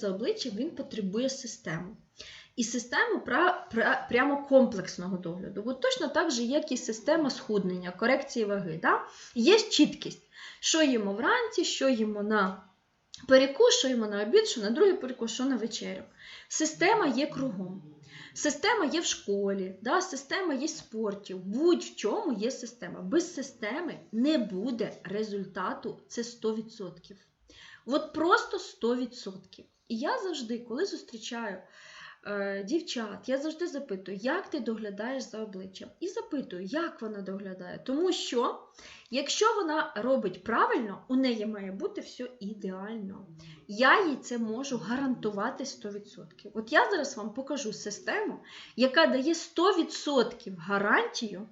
за обличчя він потребує систему. І систему прямо комплексного догляду. От точно так же, як і система схуднення, корекції ваги. Да? Є чіткість, що їмо вранці, що їмо на перекус, що їмо на обід, що на другий перекус, що на вечерю. Система є кругом. Система є в школі, да? система є в спорті, будь-в чому є система. Без системи не буде результату, це 100%. От просто 100%. І я завжди, коли зустрічаю е, дівчат, я завжди запитую, як ти доглядаєш за обличчям? І запитую, як вона доглядає. Тому що, якщо вона робить правильно, у неї має бути все ідеально. Я їй це можу гарантувати 100%. От я зараз вам покажу систему, яка дає 100% гарантію.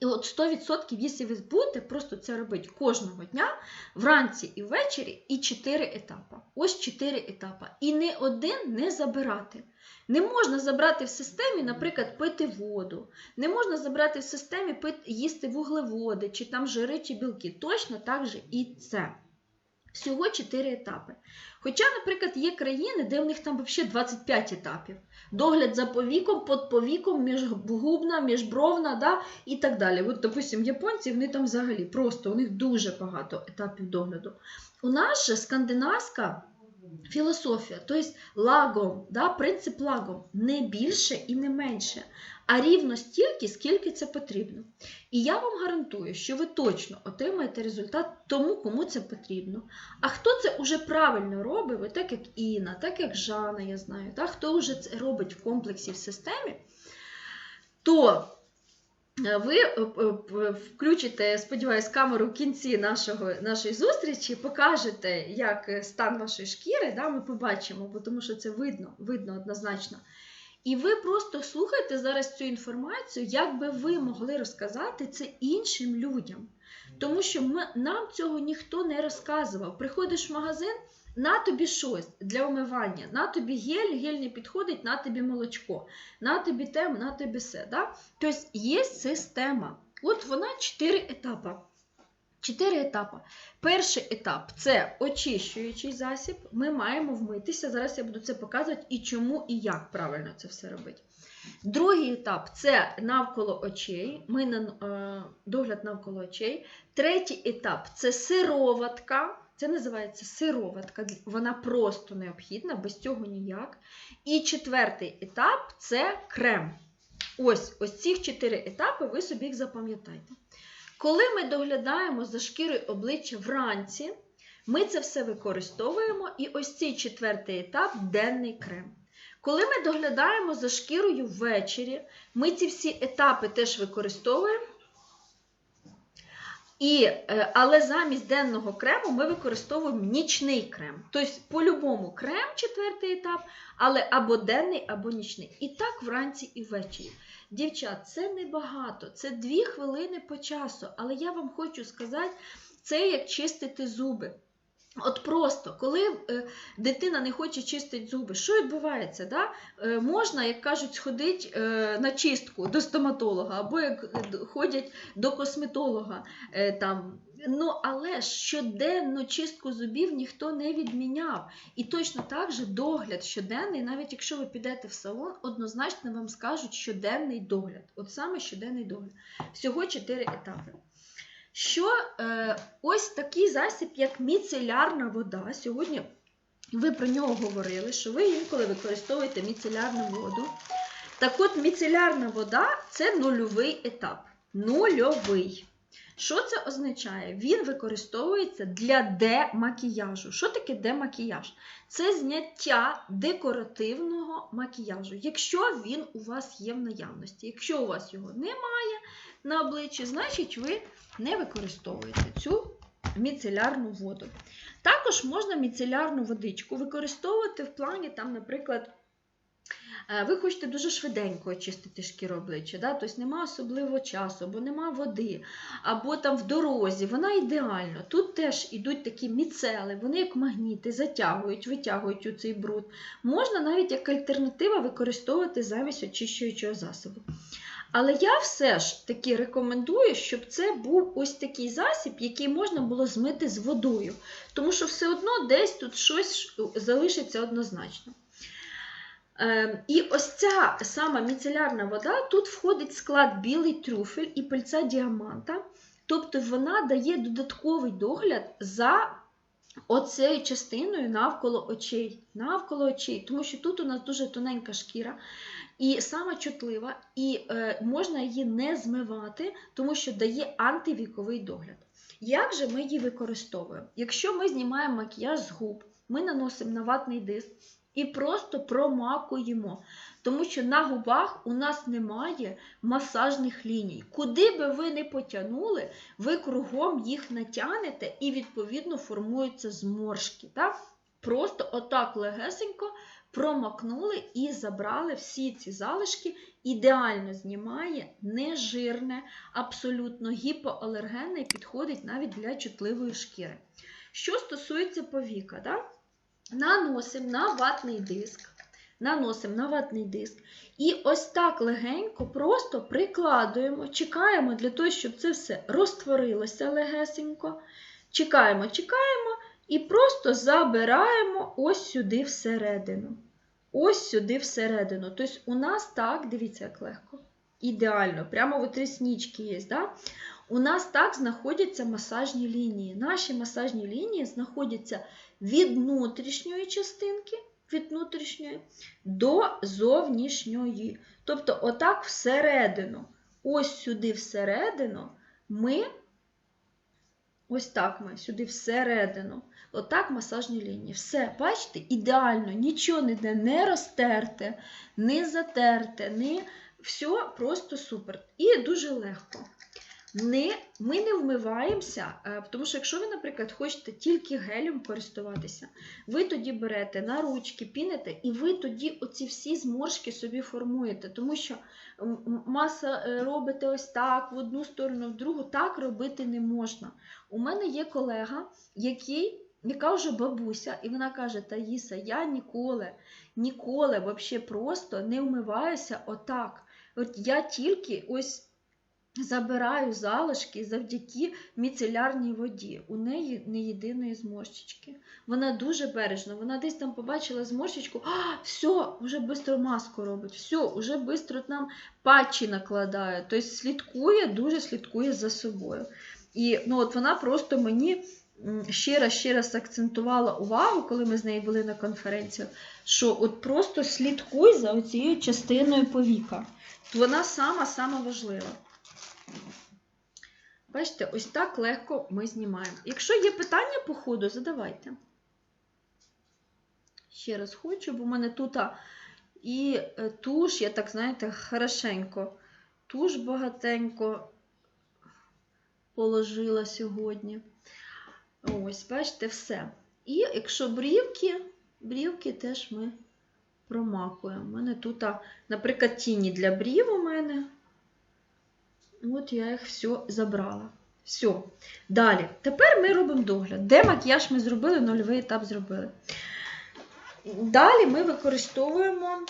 І от 100%, якщо ви будете просто це робити кожного дня, вранці і ввечері, і 4 етапи. Ось 4 етапи. І не один не забирати. Не можна забрати в системі, наприклад, пити воду. Не можна забрати в системі пити, їсти вуглеводи, чи там жири, чи білки. Точно так же і це. Всього 4 етапи. Хоча, наприклад, є країни, де в них там взагалі 25 етапів. Догляд за повіком, під повіком, міжгубна, міжбровна, да, і так далі. От, допустим, японці, вони там взагалі просто, у них дуже багато етапів догляду. У нас же скандинавська філософія, тобто лагом, да, принцип лагом, не більше і не менше, а рівно стільки, скільки це потрібно. І я вам гарантую, що ви точно отримаєте результат тому, кому це потрібно. А хто це вже правильно робить, ви так як Інна, так як Жанна, я знаю, так, хто вже це робить в комплексі в системі, то ви включите, сподіваюсь, камеру в кінці нашого, нашої зустрічі, покажете, як стан вашої шкіри, да, ми побачимо, бо тому що це видно, видно однозначно. І ви просто слухайте зараз цю інформацію, як би ви могли розказати це іншим людям. Тому що ми, нам цього ніхто не розказував. Приходиш в магазин, на тобі щось для умивання, на тобі гель, гель не підходить, на тобі молочко, на тобі тем, на тобі все. Да? Тобто є система. От вона чотири етапи. Чотири етапи. Перший етап це очищуючий засіб. Ми маємо вмитися. Зараз я буду це показувати і чому, і як правильно це все робити. Другий етап це навколо очей. Ми на е, догляд навколо очей. Третій етап це сироватка. Це називається сироватка, вона просто необхідна, без цього ніяк. І четвертий етап це крем. Ось ось ці чотири етапи, ви собі їх запам'ятайте. Коли ми доглядаємо за шкірою обличчя вранці, ми це все використовуємо, і ось цей четвертий етап денний крем. Коли ми доглядаємо за шкірою ввечері, ми ці всі етапи теж використовуємо. І, е, Але замість денного крему ми використовуємо нічний крем. Тобто, по-любому крем четвертий етап, але або денний, або нічний. І так вранці і ввечері. Дівчат, це небагато, це дві хвилини по часу. Але я вам хочу сказати, це як чистити зуби. От просто, коли е, дитина не хоче чистити зуби, що відбувається? Да? Е, можна, як кажуть, сходити е, на чистку до стоматолога, або як ходять до косметолога. Там. Ну, Але щоденну чистку зубів ніхто не відміняв. І точно так же догляд щоденний, навіть якщо ви підете в салон, однозначно вам скажуть щоденний догляд. От саме щоденний догляд. Всього 4 етапи що е, ось такий засіб, як міцелярна вода. Сьогодні ви про нього говорили, що ви інколи використовуєте міцелярну воду. Так от, міцелярна вода це нульовий етап. Нульовий. Що це означає? Він використовується для демакіяжу. Що таке демакіяж? Це зняття декоративного макіяжу, якщо він у вас є в наявності. Якщо у вас його немає на обличчі, значить ви не використовуєте цю міцелярну воду. Також можна міцелярну водичку використовувати в плані, там, наприклад, е, ви хочете дуже швиденько очистити шкіру обличчя, да? тобто немає особливого часу, або нема води, або там в дорозі, вона ідеальна. Тут теж йдуть такі міцели, вони як магніти, затягують, витягують у цей бруд. Можна навіть як альтернатива використовувати замість очищуючого засобу. Але я все ж таки рекомендую, щоб це був ось такий засіб, який можна було змити з водою. Тому що все одно десь тут щось залишиться однозначно. Е, І ось ця сама міцелярна вода, тут входить склад білий трюфель і пильця діаманта. Тобто вона дає додатковий догляд за оцею частиною навколо очей. Навколо очей, Тому що тут у нас дуже тоненька шкіра і сама чутлива, і е, можна її не змивати, тому що дає антивіковий догляд. Як же ми її використовуємо? Якщо ми знімаємо макіяж з губ, ми наносимо на ватний диск і просто промакуємо. Тому що на губах у нас немає масажних ліній. Куди би ви не потягнули, ви кругом їх натягнете і, відповідно, формуються зморшки. Так? Просто отак легесенько промакнули і забрали всі ці залишки. Ідеально знімає, нежирне, абсолютно гіпоалергенне і підходить навіть для чутливої шкіри. Що стосується повіка, да? наносимо на ватний диск. Наносимо на ватний диск. І ось так легенько просто прикладуємо, чекаємо для того, щоб це все розтворилося легесенько. Чекаємо, чекаємо і просто забираємо ось сюди всередину. Ось сюди всередину. Тобто, у нас так, дивіться, як легко. Ідеально, прямо от ріснички є. Да? У нас так знаходяться масажні лінії. Наші масажні лінії знаходяться від внутрішньої частинки від внутрішньої до зовнішньої. Тобто, отак всередину, ось сюди всередину, ми, ось так ми сюди всередину, отак масажні лінії. Все, бачите, ідеально, нічого ніде не розтерте, не затерте, не все просто супер. І дуже легко. Не, Ми не вмиваємося, е, тому що якщо ви, наприклад, хочете тільки гелем користуватися, ви тоді берете на ручки, піните, і ви тоді оці всі зморшки собі формуєте, тому що маса е, робите ось так, в одну сторону, в другу, так робити не можна. У мене є колега, який. Яка вже бабуся, і вона каже: Таїса, я ніколи, ніколи взагалі просто не вмиваюся отак. От я тільки ось забираю залишки завдяки міцелярній воді. У неї не єдиної зморщички. Вона дуже бережна. Вона десь там побачила зморщичку, а, все, вже швидко маску робить, все, вже швидко нам патчі накладає. Тобто слідкує, дуже слідкує за собою. І ну, от вона просто мені. Ще раз ще раз акцентувала увагу, коли ми з нею були на конференції, що от просто слідкуй за цією частиною повіка. Вона сама-сама важлива. Бачите, ось так легко ми знімаємо. Якщо є питання по ходу, задавайте. Ще раз хочу, бо в мене тут і е, туш, я так, знаєте, хорошенько, туш багатенько положила сьогодні. Ось, бачите, все. І якщо брівки, брівки теж ми промакуємо. У мене тут, наприклад, тіні для брів у мене. От я їх все забрала. Все. Далі. Тепер ми робимо догляд. Де макіяж ми зробили, нульовий етап зробили. Далі ми використовуємо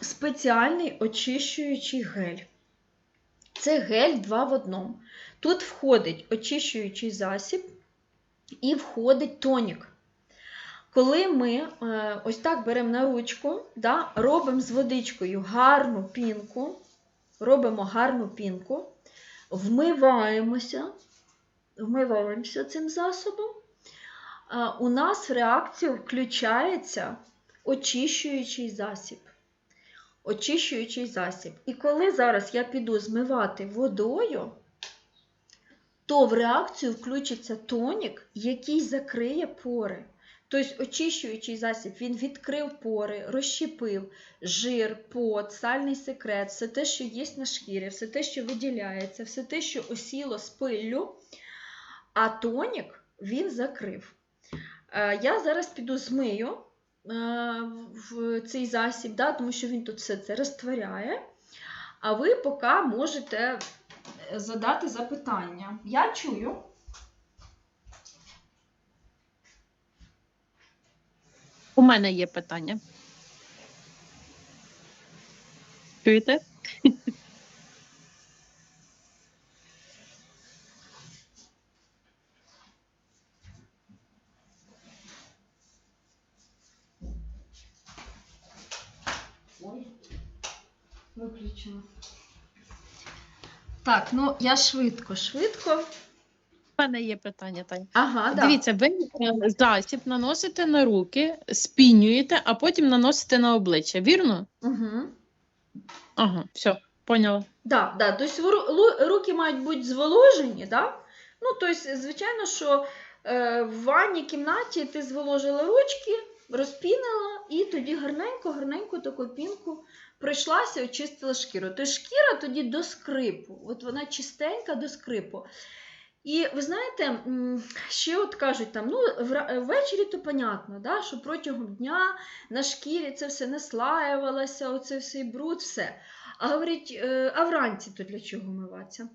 спеціальний очищуючий гель. Це гель 2 в 1. Тут входить очищуючий засіб і входить тонік. Коли ми е, ось так беремо на ручку, да, робимо з водичкою гарну пінку, робимо гарну пінку, вмиваємося, вмиваємося цим засобом. У нас в реакцію включається очищуючий засіб. Очищуючий засіб. І коли зараз я піду змивати водою, то в реакцію включиться тонік, який закриє пори. Тобто очищуючий засіб, він відкрив пори, розщепив жир, пот, сальний секрет, все те, що є на шкірі, все те, що виділяється, все те, що осіло з пиллю, а тонік він закрив. Е, я зараз піду змию е, в цей засіб, да, тому що він тут все це розтворяє. А ви поки можете задати запитання. Я чую. У мене є питання. Чуєте? Виключено. Так, ну я швидко, швидко. Мене є питання, Тань. Ага, да. Дивіться, ви е, засіб наносите на руки, спінюєте, а потім наносите на обличчя, вірно? Угу. Ага, все, поняла. Да, да. Тобто лу- руки мають бути зволожені, да? Ну, тобто, звичайно, що е, в ванній кімнаті ти зволожила ручки, розпінила і тоді гарненько-гарненько таку пінку пройшлася, очистила шкіру. Тобто шкіра тоді до скрипу. От вона чистенька до скрипу. І ви знаєте, ще от кажуть, там, ну, ввечері то понятно, да, що протягом дня на шкірі це все наслаювалося, оце всей бруд, все. А говорить, е, а вранці то для чого миватися?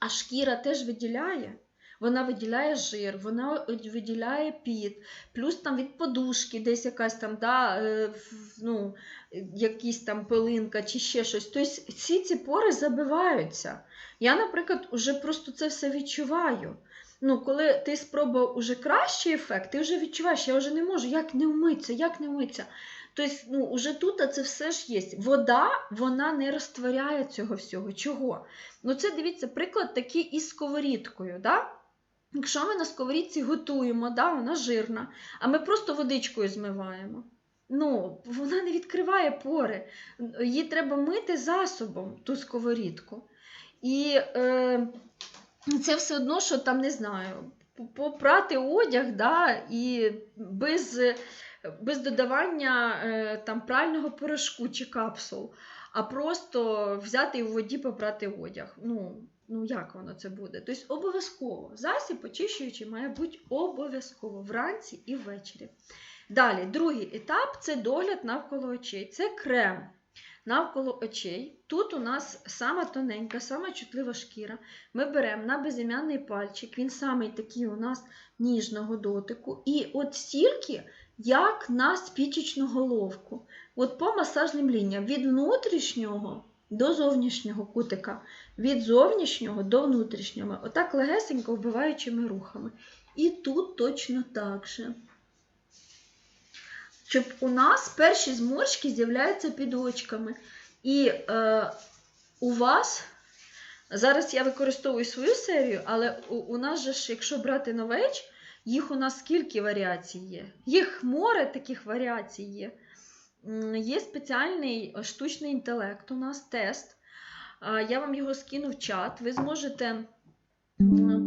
А шкіра теж виділяє. Вона виділяє жир, вона виділяє піт, плюс там від подушки десь якась там, да, е, ну, якісь там пилинка чи ще щось. Тобто всі ці пори забиваються. Я, наприклад, уже просто це все відчуваю. Ну, коли ти спробував уже кращий ефект, ти вже відчуваєш, я вже не можу, як не вмитися, як не вмитися. Тобто, ну, уже тут це все ж є. Вода, вона не розтворяє цього всього. Чого? Ну, це дивіться, приклад такий із сковорідкою. Да? Якщо ми на сковорідці готуємо, да, вона жирна, а ми просто водичкою змиваємо. Ну, вона не відкриває пори. Її треба мити засобом, ту сковорідку. І е, це все одно, що там не знаю, попрати одяг, да, і без, без додавання е, там прального порошку чи капсул, а просто взяти і в воді попрати одяг. Ну, ну як воно це буде? Тобто обов'язково засіб очищуючий має бути обов'язково вранці і ввечері. Далі, другий етап це догляд навколо очей. Це крем навколо очей. Тут у нас сама тоненька, сама чутлива шкіра. Ми беремо на безім'яний пальчик, він самий такий у нас ніжного дотику. І от стільки, як на спічечну головку. От по масажним лініям від внутрішнього до зовнішнього кутика, від зовнішнього до внутрішнього. Отак легесенько вбиваючими рухами. І тут точно так же. Щоб у нас перші зморшки з'являються під очками. І е, у вас, зараз я використовую свою серію, але у, у нас же ж, якщо брати новеч, їх у нас скільки варіацій є? Їх море таких варіацій є. Є спеціальний штучний інтелект, у нас тест. Я вам його скину в чат. Ви зможете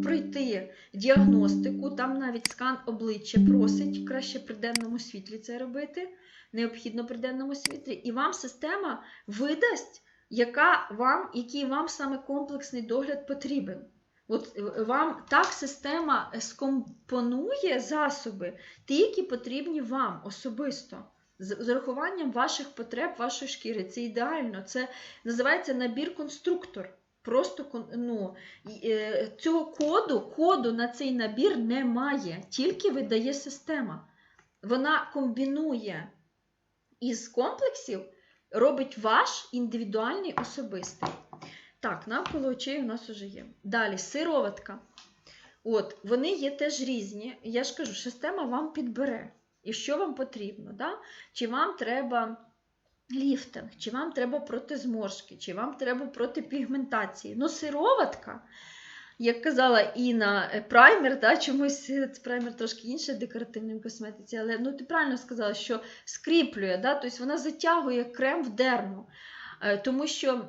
пройти діагностику, там навіть скан обличчя просить, краще при денному світлі це робити, необхідно при денному світлі, і вам система видасть, яка вам, який вам саме комплексний догляд потрібен. От е, вам так система скомпонує засоби, ті, які потрібні вам особисто. З урахуванням ваших потреб, вашої шкіри. Це ідеально. Це називається набір-конструктор. Просто ну, е, цього коду, коду на цей набір немає, тільки видає система. Вона комбінує із комплексів, робить ваш індивідуальний особистий. Так, навколо очей у нас вже є. Далі, сироватка. От, вони є теж різні. Я ж кажу, система вам підбере. І що вам потрібно? Да? Чи вам треба ліфтинг, чи вам треба проти зморшки, чи вам треба проти пігментації. Ну, сироватка, як казала Інна, е, праймер, да, чомусь е, праймер трошки інший в косметиці, але ну, ти правильно сказала, що скріплює, да, тобто вона затягує крем в дерму. Е, Тому що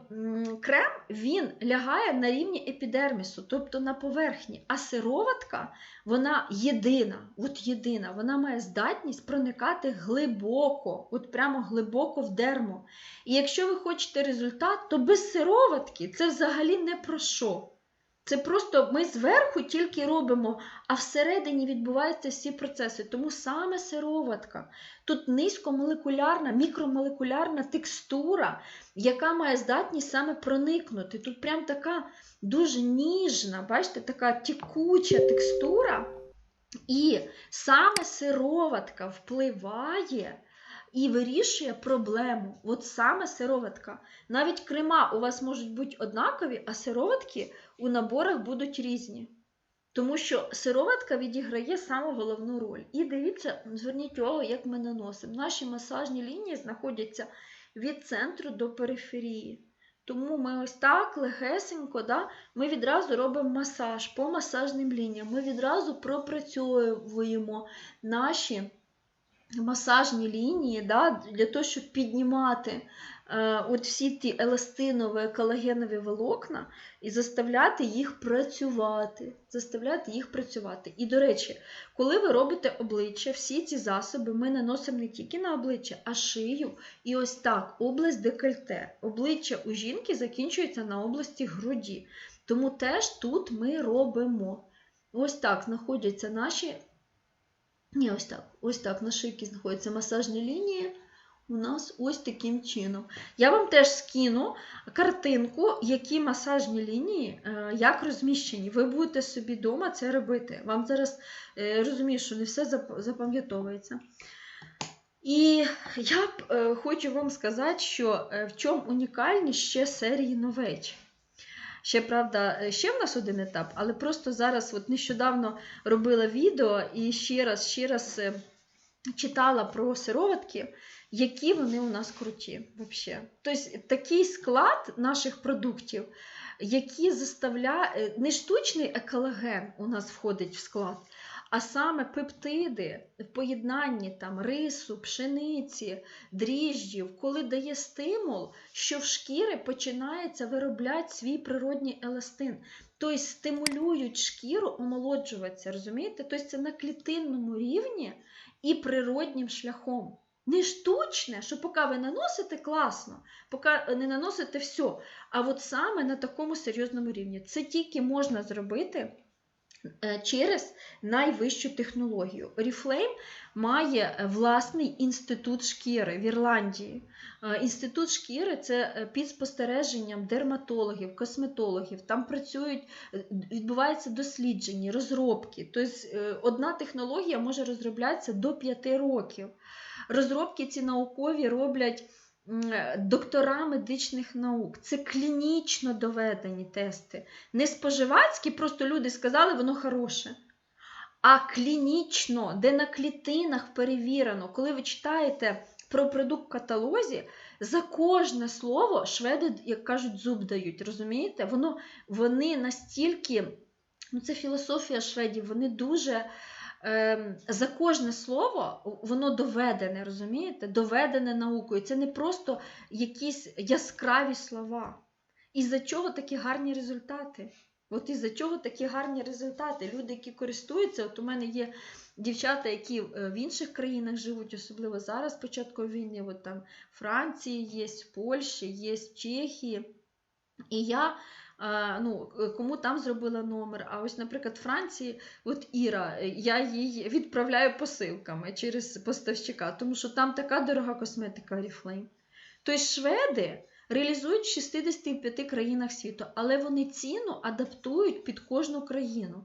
крем він лягає на рівні епідермісу, тобто на поверхні, а сироватка вона єдина, от єдина, вона має здатність проникати глибоко, от прямо глибоко в дерму. І якщо ви хочете результат, то без сироватки це взагалі не про що. Це просто ми зверху тільки робимо, а всередині відбуваються всі процеси. Тому саме сироватка. Тут низькомолекулярна, мікромолекулярна текстура, яка має здатність саме проникнути. Тут прям така дуже ніжна, бачите, така тікуча текстура. І саме сироватка впливає і вирішує проблему. От саме сироватка. Навіть крема у вас можуть бути однакові, а сироватки у наборах будуть різні. Тому що сироватка відіграє саме головну роль. І дивіться, зверніть увагу, як ми наносимо. Наші масажні лінії знаходяться від центру до периферії. Тому ми ось так легесенько, да, ми відразу робимо масаж по масажним лініям. Ми відразу пропрацьовуємо наші масажні лінії да, для того, щоб піднімати е, от всі ті еластинові колагенові волокна і заставляти їх працювати. Заставляти їх працювати. І, до речі, коли ви робите обличчя, всі ці засоби ми наносимо не тільки на обличчя, а шию. І ось так, область декольте. Обличчя у жінки закінчується на області груді. Тому теж тут ми робимо. Ось так знаходяться наші. Ні, ось так. Ось так на шийці знаходяться масажні лінії. У нас ось таким чином. Я вам теж скину картинку, які масажні лінії, е, як розміщені. Ви будете собі вдома це робити. Вам зараз е, розумію, що не все запам'ятовується. І я е, хочу вам сказати, що в чому унікальність ще серії новеч. Ще, правда, е, ще в нас один етап, але просто зараз от нещодавно робила відео і ще раз, ще раз е, читала про сироватки, які вони у нас круті. Вообще. Тобто такий склад наших продуктів, які заставляє не штучний екологен у нас входить в склад, а саме пептиди в поєднанні там рису, пшениці, дріжджів, коли дає стимул, що в шкіри починається виробляти свій природній еластин. Тобто стимулюють шкіру омолоджуватися, розумієте? Тобто це на клітинному рівні і природнім шляхом. Не штучне, що поки ви наносите класно, поки не наносите все. А от саме на такому серйозному рівні. Це тільки можна зробити через найвищу технологію. Oriflame має е, власний інститут шкіри в Ірландії. Е, Інститут шкіри це е, під спостереженням дерматологів, косметологів. Там працюють, е, відбуваються дослідження, розробки. Тобто е, одна технологія може розроблятися до 5 років. Розробки ці наукові роблять доктора медичних наук. Це клінічно доведені тести. Не споживацькі, просто люди сказали, воно хороше. А клінічно, де на клітинах перевірено, коли ви читаєте про продукт в каталозі, за кожне слово шведи, як кажуть, зуб дають. Розумієте? Воно, вони настільки, ну це філософія шведів, вони дуже за кожне слово воно доведене, розумієте? Доведене наукою. Це не просто якісь яскраві слова. І за чого такі гарні результати? От із-за чого такі гарні результати? Люди, які користуються, от у мене є дівчата, які е, в інших країнах живуть, особливо зараз, початку війни, от там Франції є, в Польщі, є в Чехії. І я ну, кому там зробила номер. А ось, наприклад, Франції, от Іра, е, я їй відправляю посилками через поставщика, тому що там така дорога косметика Oriflame. Тобто шведи реалізують в 65 країнах світу, але вони ціну адаптують під кожну країну.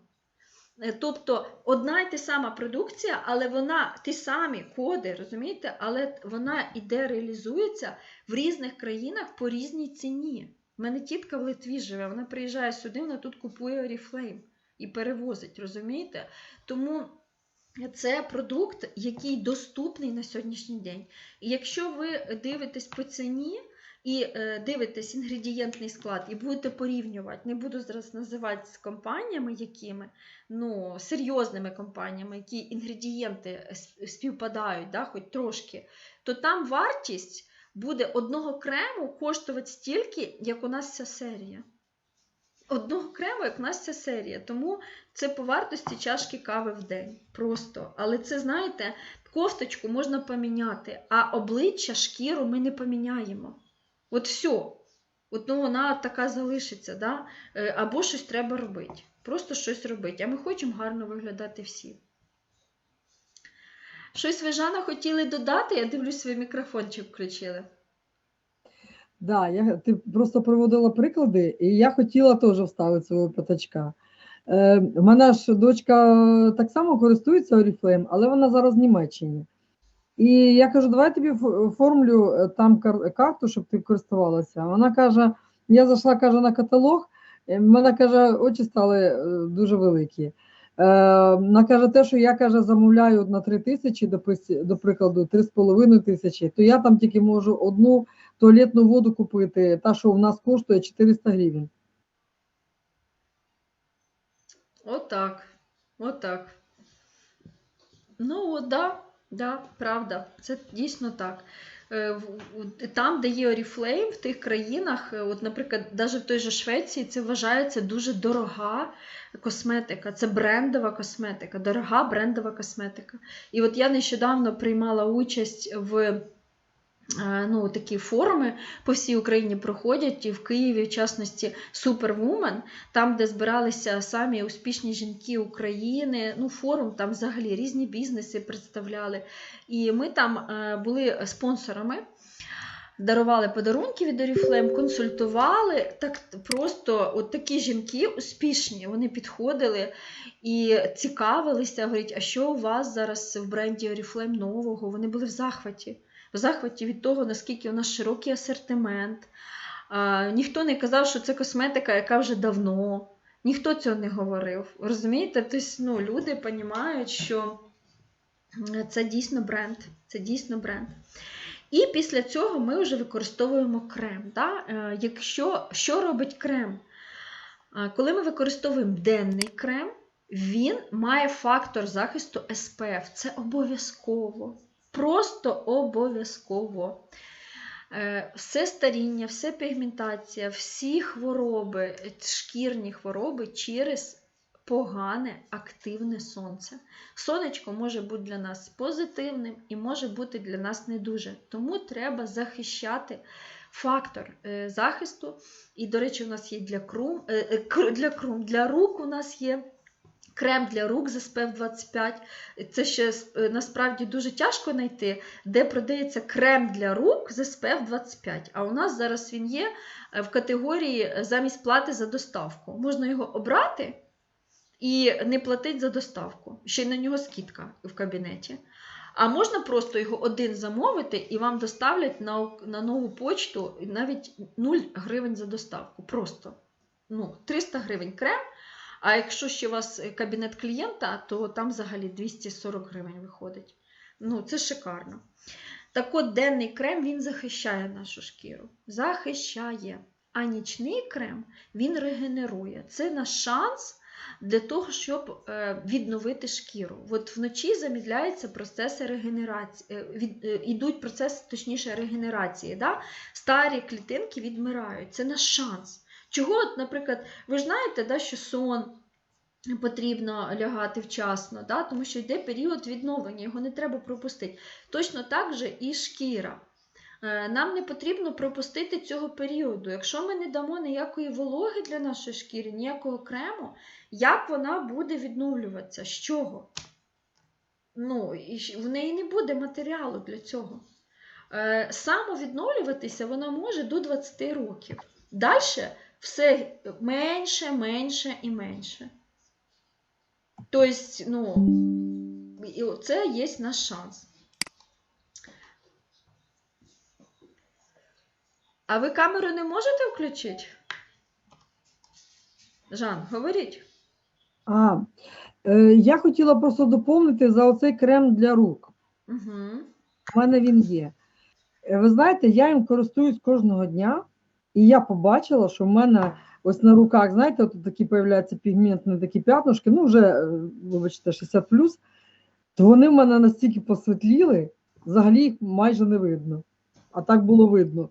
Е, Тобто одна й та сама продукція, але вона ті самі коди, розумієте, але вона іде реалізується в різних країнах по різній ціні. У мене тітка в Литві живе, вона приїжджає сюди, вона тут купує Oriflame і перевозить, розумієте? Тому це продукт, який доступний на сьогоднішній день. І якщо ви дивитесь по ціні, і е, дивитесь інгредієнтний склад і будете порівнювати, не буду зараз називати з компаніями, якими, ну, серйозними компаніями, які інгредієнти співпадають, да, хоч трошки, то там вартість буде одного крему коштувати стільки, як у нас ця серія. Одного крему, як у нас ця серія. Тому це по вартості чашки кави в день. Просто. Але це, знаєте, кофточку можна поміняти, а обличчя, шкіру ми не поміняємо. От все. От, ну, вона така залишиться, да? Е, або щось треба робити. Просто щось робити. А ми хочемо гарно виглядати всі. Щось ви, Жанна, хотіли додати? Я дивлюсь, ви мікрофончик включили. Да, я, ти просто приводила приклади, і я хотіла теж вставити свого п'ятачка. Е, в мене ж дочка так само користується Oriflame, але вона зараз в Німеччині. І я кажу, давай тобі оформлю е, там кар- карту, щоб ти користувалася. Вона каже: я зайшла каже, на каталог, в мене каже, очі стали е, дуже великі. Вона каже, те, що я каже, замовляю на 3 тисячі, до прикладу, 3,5 тисячі, то я там тільки можу одну туалетну воду купити, та, що в нас коштує 400 гривень. Отак. Отак. Ну, от, да, да, правда, це дійсно так. Е, Там, де є Oriflame, в тих країнах, е, от, наприклад, навіть в той же Швеції, це вважається дуже дорога косметика. Це брендова косметика, дорога брендова косметика. І от я нещодавно приймала участь в ну, такі форуми по всій Україні проходять, і в Києві, в частності, Superwoman, там, де збиралися самі успішні жінки України, ну, форум, там взагалі різні бізнеси представляли. І ми там е, були спонсорами. Дарували подарунки від Oriflame, консультували. Так просто от такі жінки успішні, вони підходили і цікавилися, говорять, а що у вас зараз в бренді Oriflame нового? Вони були в захваті. В захваті від того, наскільки у нас широкий асортимент. А, ніхто не казав, що це косметика, яка вже давно. Ніхто цього не говорив. Розумієте? Тобто, ну, люди розуміють, що це дійсно бренд. Це дійсно бренд. І після цього ми вже використовуємо крем. Да? Е, Якщо, що робить крем? Коли ми використовуємо денний крем, він має фактор захисту SPF. Це обов'язково. Просто обов'язково. Е, Все старіння, все пігментація, всі хвороби, шкірні хвороби через погане активне сонце. Сонечко може бути для нас позитивним і може бути для нас не дуже. Тому треба захищати фактор е, захисту. І, до речі, у нас є для крум, е, для крум, для рук у нас є. Крем для рук з SPF 25. Це ще е, насправді дуже тяжко знайти, де продається крем для рук з SPF 25. А у нас зараз він є е, в категорії е, замість плати за доставку. Можна його обрати і не платити за доставку. Ще й на нього скидка в кабінеті. А можна просто його один замовити і вам доставлять на, на нову почту навіть 0 гривень за доставку. Просто ну, 300 гривень крем. А якщо ще у вас кабінет клієнта, то там взагалі 240 гривень виходить. Ну, це шикарно. Так от денний крем він захищає нашу шкіру. Захищає. А нічний крем він регенерує. Це наш шанс для того, щоб е, відновити шкіру. От вночі замідляються процеси регенерації, е, від, е, ідуть процеси, точніше, регенерації. Да? Старі клітинки відмирають. Це наш шанс. Чого, наприклад, ви ж знаєте, да, що сон потрібно лягати вчасно, да, тому що йде період відновлення, його не треба пропустити. Точно так же і шкіра. Е, Нам не потрібно пропустити цього періоду. Якщо ми не дамо ніякої вологи для нашої шкіри, ніякого крему, як вона буде відновлюватися? З чого? Ну, і в неї не буде матеріалу для цього. Е, Самовідновлюватися вона може до 20 років. Далі все менше, менше і менше. Тобто, ну, і це є наш шанс. А ви камеру не можете включити? Жан, говоріть. А, е, я хотіла просто доповнити за оцей крем для рук. Угу. У мене він є. Е, Ви знаєте, я їм користуюсь кожного дня, і я побачила, що в мене ось на руках, знаєте, от такі появляються пігментні такі п'ятнушки, ну вже, е, вибачте, 60 то вони в мене настільки посвітліли, взагалі їх майже не видно. А так було видно.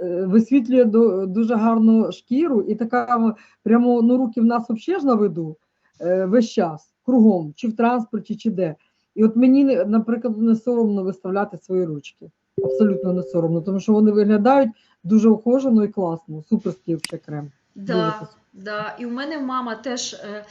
Е, Висвітлює дуже гарну шкіру, і така прямо ну, руки в нас взагалі ж на виду е, весь час, кругом, чи в транспорті, чи де. І от мені, наприклад, не соромно виставляти свої ручки. Абсолютно не соромно, тому що вони виглядають дуже ухожено і класно. Суперський взагалі крем. Да, да. І у мене мама теж. Е,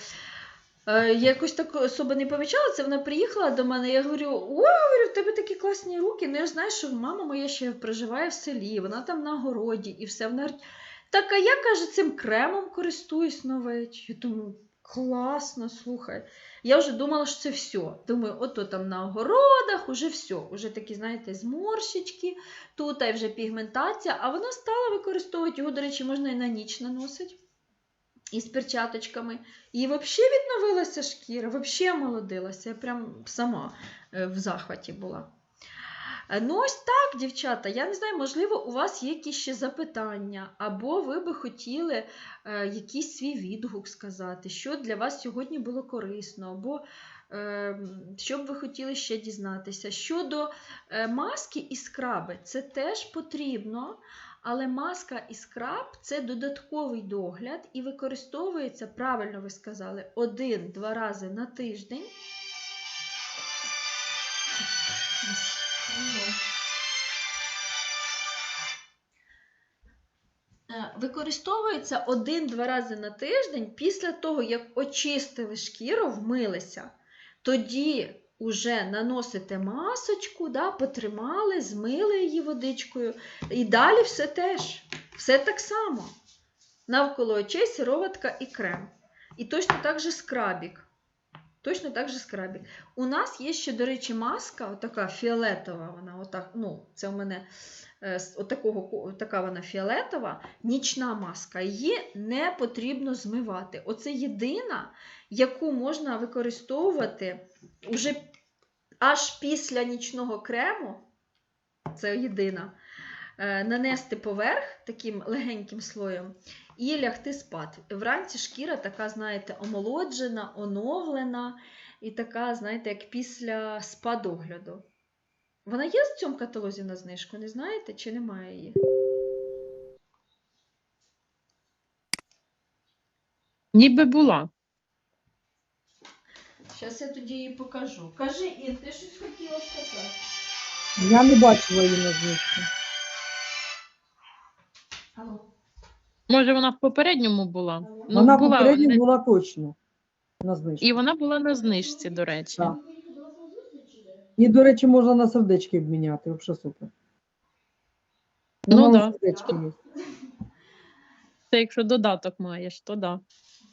е, я якось так особо не помічала це. Вона приїхала до мене. Я говорю: о, говорю, в тебе такі класні руки. Ну я ж знаю, що мама моя ще проживає в селі, вона там на городі і все. Вона говорить, так а я каже, цим кремом користуюсь новеч. Я думаю, класно, слухай. Я вже думала, що це все. Думаю, ото там на огородах, уже все. Уже такі, знаєте, зморщички, тут й вже пігментація, а вона стала використовувати його, до речі, можна і на ніч наносити. і з перчаточками. І взагалі відновилася шкіра, взагалі молодилася. Я прям сама е, в захваті була. Е, Ну, ось так, дівчата. Я не знаю, можливо, у вас є якісь ще запитання, або ви би хотіли е, якийсь свій відгук сказати, що для вас сьогодні було корисно, або е, що б ви хотіли ще дізнатися. Щодо маски і скраби, це теж потрібно, але маска і скраб це додатковий догляд і використовується, правильно ви сказали, один-два рази на тиждень. Використовується один-два рази на тиждень після того, як очистили шкіру, вмилися. Тоді уже наносите масочку, да, потримали, змили її водичкою. І далі все теж. Все так само. Навколо очей сироватка і крем. І точно так же скрабік. Точно так же скрабік. У нас є ще, до речі, маска, отака фіолетова, вона отак, ну, це у мене е, отакого, така вона фіолетова, нічна маска. Її не потрібно змивати. Оце єдина, яку можна використовувати уже аж після нічного крему. Це єдина. е, Нанести поверх таким легеньким слоєм і лягти спати. Вранці шкіра така, знаєте, омолоджена, оновлена і така, знаєте, як після спа-догляду. Вона є в цьому каталозі на знижку, не знаєте, чи немає її? Ніби була. Зараз я тоді її покажу. Кажи, Ін, ти щось хотіла сказати? Я не бачила її на знижку. Алло. Може, вона в попередньому була? Ну, Вона була. попередньо не- була точно на знижку. І вона була на знижці, до речі. Так. І, до речі, можна на сердечки обміняти, взагалі супер. Ну Вона да. сердечки є. Це якщо додаток маєш, то да.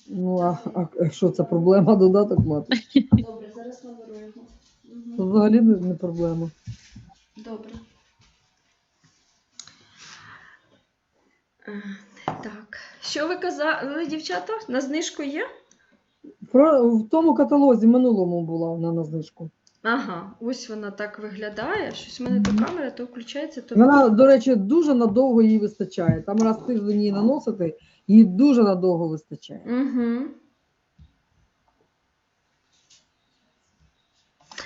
Ну, а, а що це проблема додаток мати? Добре, зараз. Мгм. Це взагалі не, не проблема. Добре. Що ви казали, дівчата? На знижку є? Про, в тому каталозі минулому була вона на знижку. Ага, ось вона так виглядає. Щось в мене то камера, то включається, то Вона, до речі, дуже надовго їй вистачає. Там раз в тиждень її наносити, їй дуже надовго вистачає. Угу.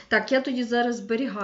Так, я тоді зараз зберігаю.